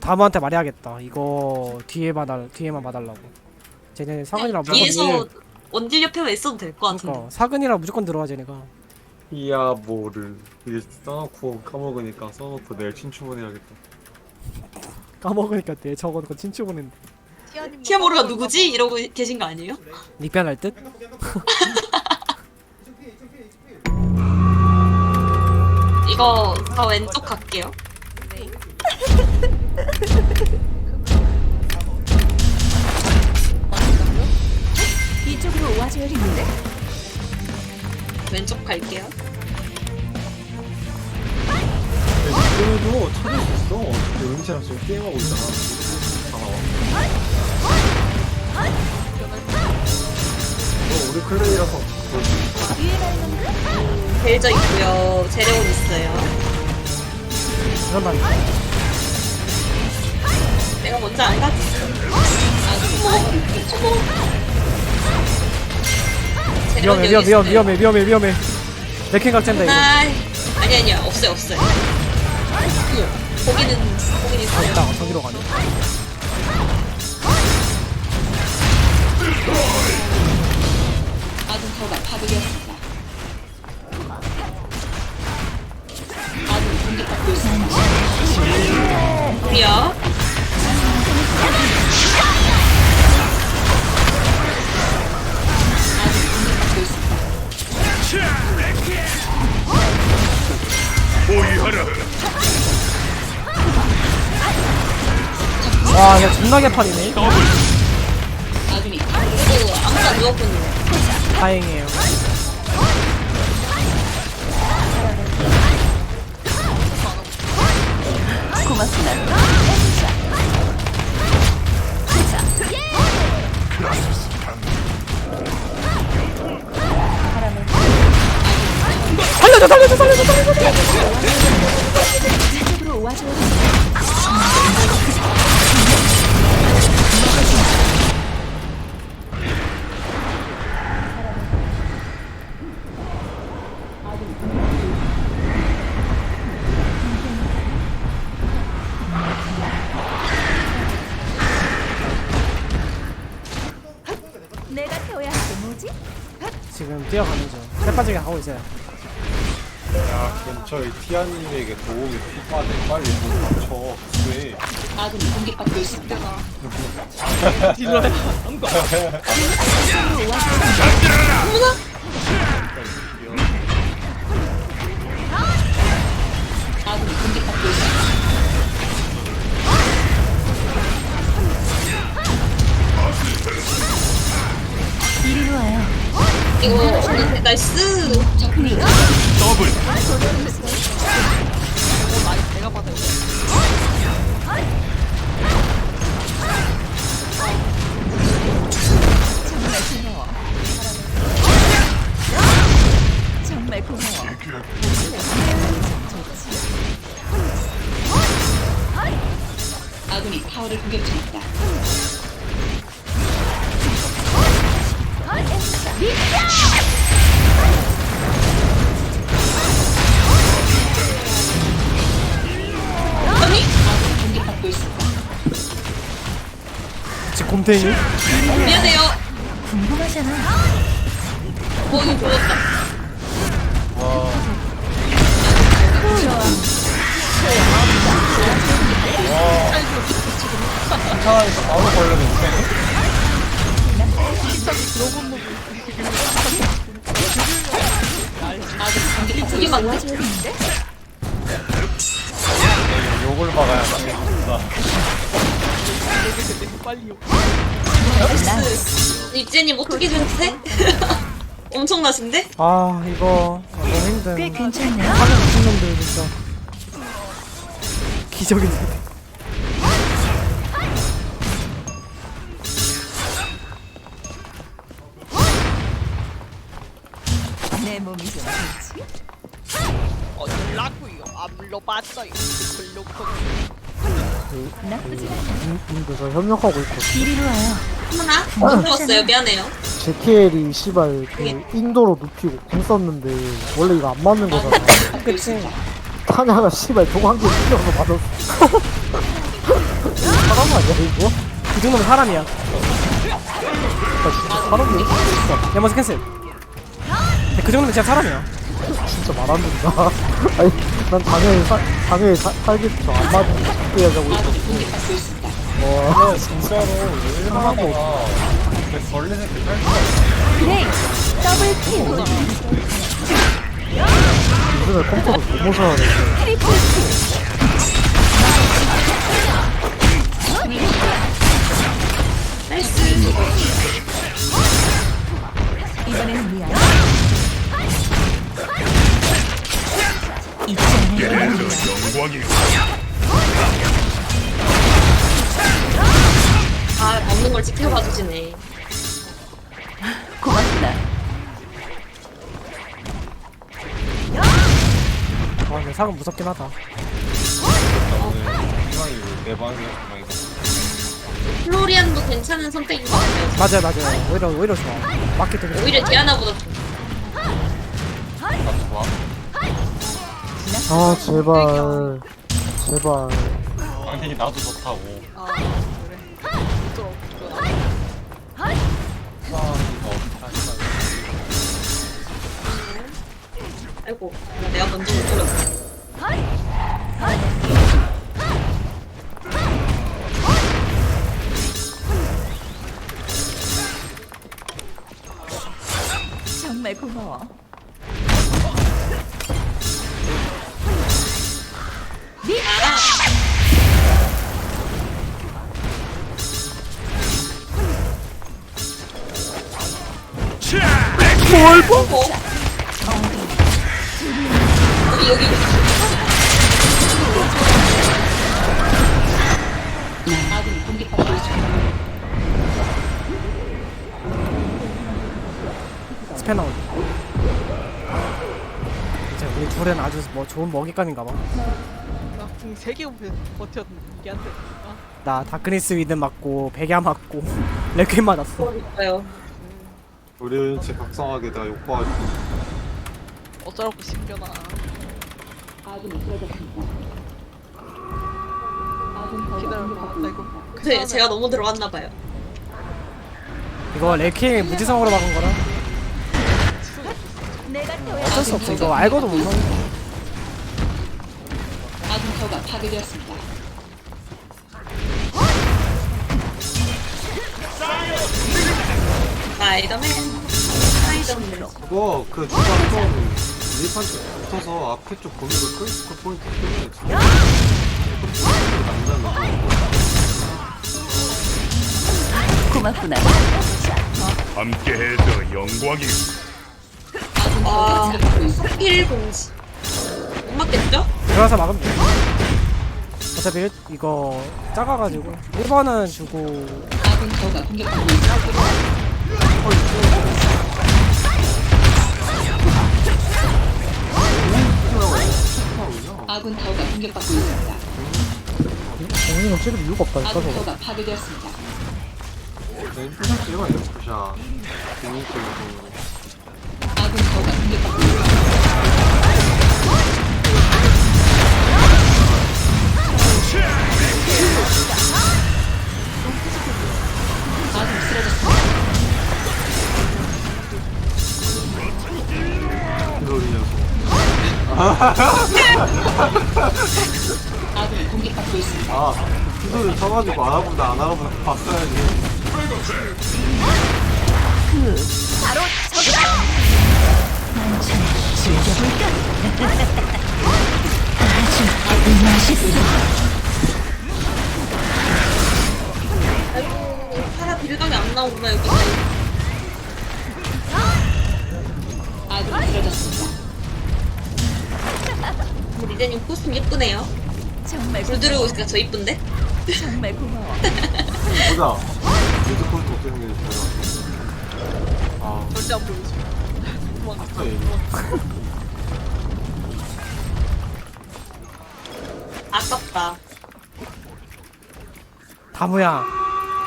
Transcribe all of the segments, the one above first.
다무한테 말해야겠다. 이거 뒤에 봐달 뒤에만 봐달라고. 쟤네 사근이라 무조건 뒤에서 원딜 옆에만 있어도 될 것 같은데. 그러니까 사근이라 무조건 들어와 쟤네가. 이야 뭐를 이제 써놓고 까먹으니까 써놓고 내일 친추분해야겠다 까먹으니까 내 적어놓고 친추 보낸다. 티아모르가 누구지? 이러고 계신 거 아니에요? 닉변할 듯? 이거 다 왼쪽 갈게요. 이쪽으로 와줘야겠는데? 왼쪽 갈게요. 그래도 찾을 수 있어 어차피 은채랑 지금 게임하고 있잖아 너 우리 클레이라서 벨저 있고요. 제레온 있어요. 그런다. 내가 먼저 안 갔어. 어머, 어머. 제레온 위험해 위험 위험. 위험해 위험해 위험해. 레킹 각젠다 이거. 아, 아니 아니야 없어요 없어요. 거기는 거기는 아 있어요. 있다 저기로 가네. 아군 타워가 파괴되었습니다. 아군 공격받고 있습니다. 우리야. 와 이거 존나 개판이네. 아군이 그래도 아무도 안 누웠군요. 다행이에요. 고맙습니다. 살려줘 살려줘 살려줘 살려줘. 내가 태워야 할게 뭐지? 지금 뛰어가는 중. 새 빠지게 하고 있어요. 야 근처에 티아님에게 도움이 필요하네 빨리 문 닫혀 왜 아군이 공격받고 있습니다. 아군이 공격받고 있습니다. 이리로 와요. 이거 나이스. 아군이 타워를 공격 중입니다. 아니? 아군이 공격받고 있습니다. 지금 곰탱이. 미안해요. 궁금하잖아. 어 이거 좋았다. 괜찮으니까 바로 걸려도. 와줘야겠는데? 욕을 박아야 되겠다 이제님 어떻게 됐대? 엄청나신데? 아 이거 아, 너무 힘든. 꽤 괜찮네. 하는 놈들 진짜. 기적인데. 내 몸이 좀 좋지? 어쩌라고요? 안 불러봤어요. 불러고 나쁘지 않아. 님들과 협력하고 있거든. 이리로 와요. 하나? 못 들었어요. 미안해요. 제키엘이 씨발 그 인도로 눕히고 궁 썼는데 원래 이거 안 맞는 거잖아. 그치. 타냐가 씨발 종한개 찔려서 맞았어. 사람 아니야 이거? 그 정도면 사람이야 나 진짜 사람이야 야 머스 캔슬 근데 그 정도면 진짜 사람이야 진짜 말안 된다. 아니 난 당연히 사, 당연히 사, 살겠어 안 맞으면 해야자고 있었어. 와. 아 진짜로 일하다가 벌레 새끼 탈 수가 그레이 더블 킬 요즘에 컴퓨터 너무 사야 돼 트리플 킬 이번엔 미안 잊지 않을 아 먹는 걸 지켜봐 주시네. 고맙다. 아 근데 사람 무섭긴 하다. 희망이 내 플로리안도 괜찮은 선택인 것 같아요. 맞아요 맞아요. 오히려 오히려 좋아. 마켓 되게 오히려 디아나보다 나 아 제발 제발 아니 나도 좋다고 아 그래. 어쩌라고 아 이거 어떡하지 아이고 내가 먼저 못 들었어. 정말 고마워 여기 여기. 스패너 이제 우리 둘은 아주 뭐 좋은 먹잇감인가 나궁세개 버텼는데 얘한테 아, 봐나 다크니스 위드 맞고 백야 맞고 레퀴 맞았어 그러니까요. 우리 진짜 각성하게 나 욕구하지 어쩌라고 신겨나. 기다려봐. 나 이거 제, 제가 너무 들어갔나 봐요. 이거 레퀴 무지성으로 막은 거라 어쩔 수 없어 이거 알고도 못 먹는 거 스파이더맨. 스파이더맨. 그거 그 누가 좀 일판 쪽 붙어서 앞에 쪽 고민을 끌, 그 포인트 끌면 진짜 남자는 고맙구나 함께해서 영광이 아, 필 공지. 못 맞겠죠? 들어가서 막으면 돼 어차피 일- 이거 작아가지고 1번은 주고 정리는 찍을 이유가 없다니까 저거. 내 인터넷 얘가 이렇게야 재밌고 이러려고 아, 피소를 쳐가지고 알아본다 안 알아본다 봤어야지. 아이고, 파라 빌감이 안 나오구나, 여기. 리 리제님 코스튬 예쁘네요. 정말 불 들어오고 있으니까 저 이쁜데? 정말 고마워 보자 뮤지컬도 어떻게 생겼는지 제가 아 절대 안 보여줘. 도망가. 진짜 아깝다. 다무야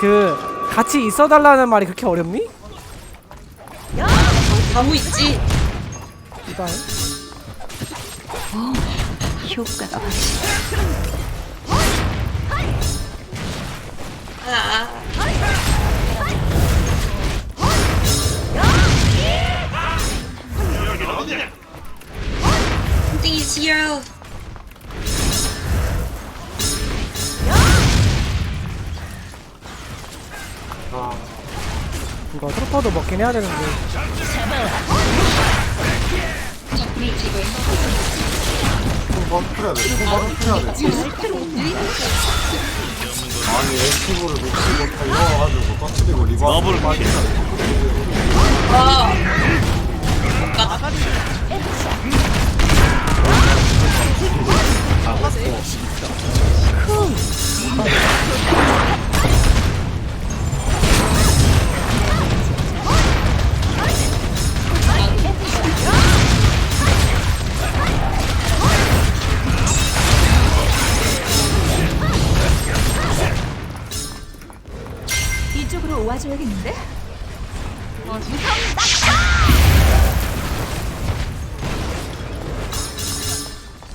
그 같이 있어달라는 말이 그렇게 어렵니? 나무 있지? 이발 효과가 아. Something is here. 이거 트루퍼도 먹긴 해야 되는데 뽕 터트려야 돼. 뽕 터트려야 돼. 아니 에스티브를 놓지 못해 이어가지고 터트리고 리버를 빠진다. 와. 이쪽 으로 와줘야겠는데? 아 진짜?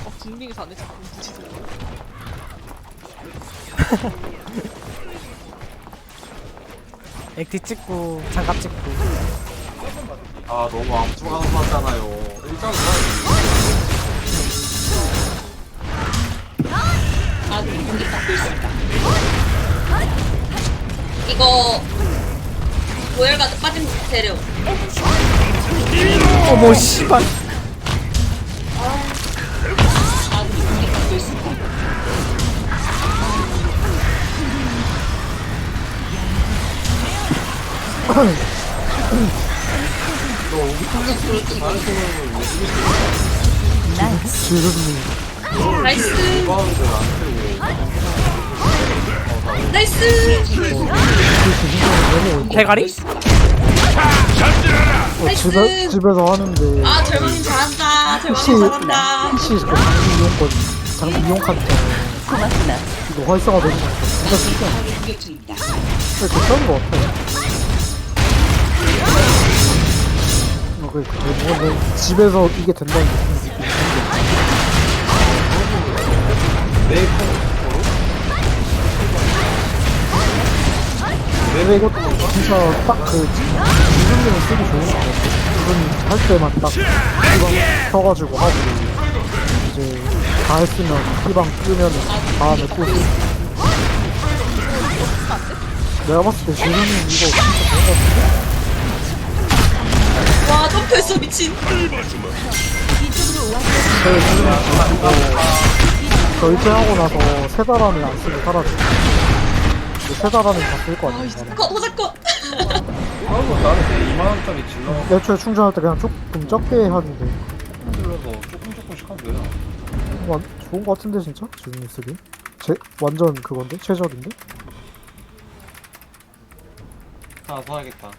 어 빅밍에서 안돼 자꾸 부치지 액티 찍고 장갑 찍고 아 너무 암투하는 거잖아요. 일장은 해야지. 아군이 공격 받고 있습니다. 이거 모열가드 빠진 데려. 어머 씨발? 지금님 나이스. 나이스. 대가리? 어, 집에, 집에서 하는데 아 절망님 잘한다. 혹시 절망님 잘한다. 혹시 그 장비 이용권 장비 이용 카드 고맙구나. 이거 활성화 되는 거 같아 진짜 진짜 공격 중입니다. 괜찮은 거 같아 어, 그, 그, 뭔가 내 집에서 이게 된다는 내 컴퓨 근데 이것도 진짜 딱그 이름을 쓰기 좋은 거 같아 이건 할 때만 딱 희방 켜가지고 하고 이제 다 했으면 희방 끄면 다음에 또 쓰. 내가 봤을 때 지금은 이거 진짜 좋은 거 같은데? 와 점프했어 미친. 와줘. 저희 지금 이거 저 입대하고 나서 세 달 안에 안 쓰고 사라져 세달 안에 다쓸거 아니야 나는. 컷 호자컷. 아이고 나는 2만 원짜리 질러 애초에 충전할 때 그냥 조금 적게 하는데 질러서 조금 조금씩 하면 되나? 완, 좋은 거 같은데 진짜? 지금 쓰기 제, 완전 그건데? 최저인데? 하나 사야겠다.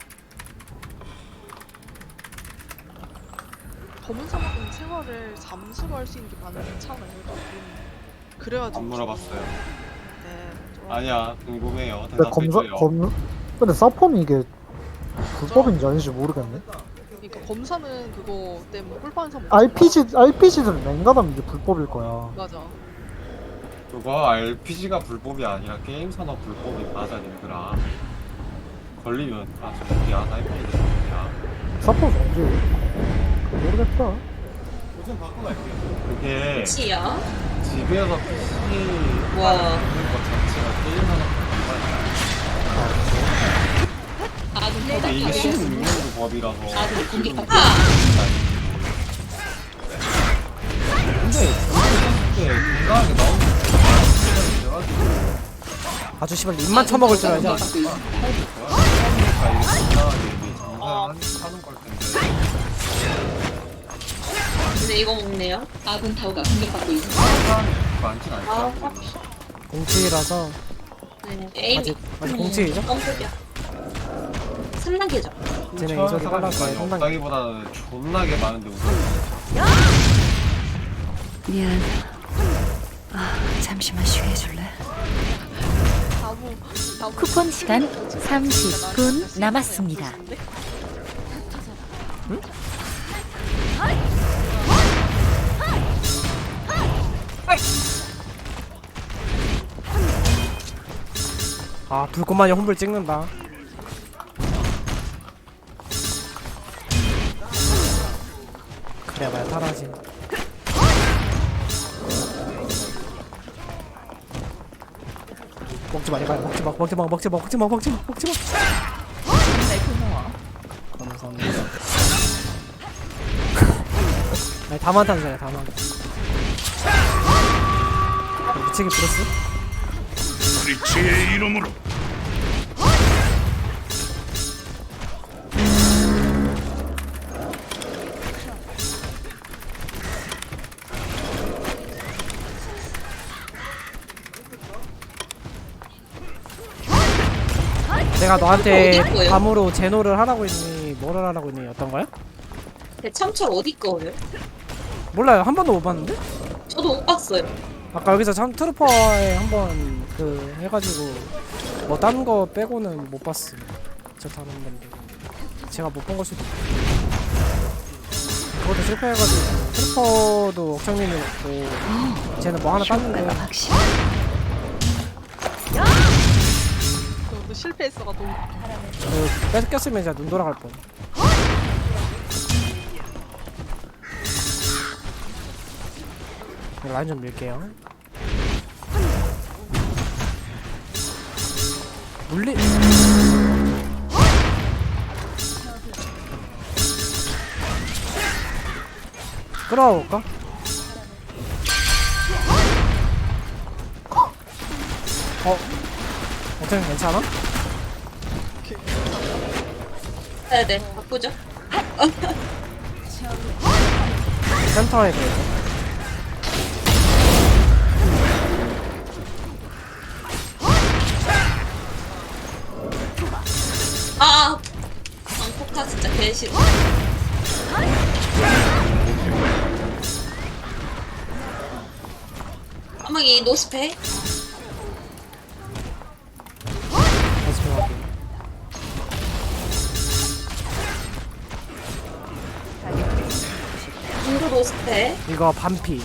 검은 사막은 생활을 잠수로 할 수 있는 게 많으면 괜찮아요. 좀 그래가지고 안 물어봤어요. 아니야 궁금해요. 근데 검사, 대답해줘요. 검, 근데 사폰이 이게 불법인지 아닌지 모르겠네 그러니까 검사는 그거 때문에 꿀파는 사람 RPG, RPG들은 냉가담 이게 불법일 거야 맞아. 그거 RPG가 불법이 아니라 게임 산업 불법이 맞아 님들아. 걸리면 아 저기야 나이프이 되야. 사폰 언제 모르겠다 요즘 바꿔 갈게요. 그게 치야. 집에서 PC 와. 하는 것 자체가 게임 산업 불법이야. 근데 이게 16년도 법이라서 아군이 공격받고 아. 근데 그때 건강하게 나오는 게 아주 씨발 입만 처먹을 줄 알지 이게 건강하게 이게 하는 근데 이거 먹네요. 아군 타워가 공격받고 있습니다. 않을 것 아, 같아. 공치라서 네. 아직 아직 공치이죠? 깜짝이야. 3단계죠. 쟤네 처음 이소리 사람이 빨라서 많이 상당히 없다기보다는 존나게 많은데 우선 미안. 아, 잠시만 쉬게 해줄래? 쿠폰 시간 30분 남았습니다. 아 불꽃만이 홈불 찍는다. 그래 봐야 타라지. 먹지 마 이거 먹지 마 먹지 마 먹지 마 먹지 마 먹지 마 먹지 마. 감사합니다. 아니 다 많다는 거야 다 많다 미치기 플러스 크리치의 이름으로 내가 너한테 어디 거예요? 밤으로 제노를 하라고 했니 뭐를 하라고 했니 어떤 거야? 대참철 어디 거예요? 몰라요 한 번도 못 봤는데? 저도 못 봤어요. 아까 여기서 참 트루퍼에 한번 그 해가지고 뭐 딴 거 빼고는 못 봤어 저 다른 건데 제가 못 본 걸 수도 있고. 그것도 실패해가지고 트루퍼도 억창님이 없고 쟤는 뭐 하나 땄는데. 그것도 실패했어가지고. 그 뺏겼으면 진짜 눈 돌아갈 뻔 라인 좀 밀게요 물리 끌어볼까? 어? 어떻게 괜찮아? 네네 바꾸죠. 센터에 대해서 싫어. 까마귀 노스페. 다시 정확히 인도 노스페. 이거 반피.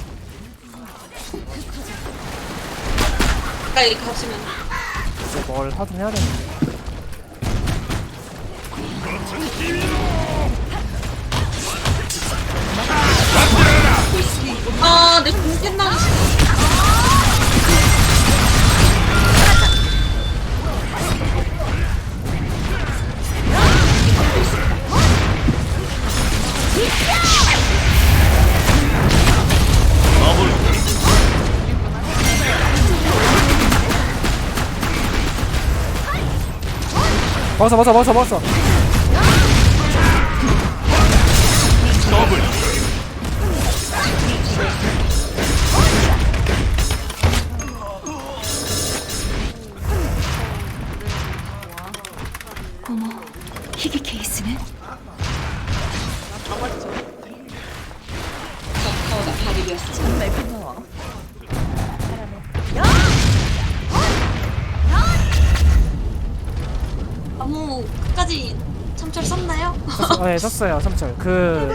가까이 가시면. 이제 뭘 하든 해야 되는데 벗어 벗어 벗어 벗어 어 썼어요 삼철 그,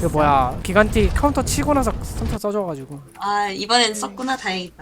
그 뭐야 기간티 카운터 치고 나서 삼철 써줘가지고 아 이번엔 썼구나 다행이다.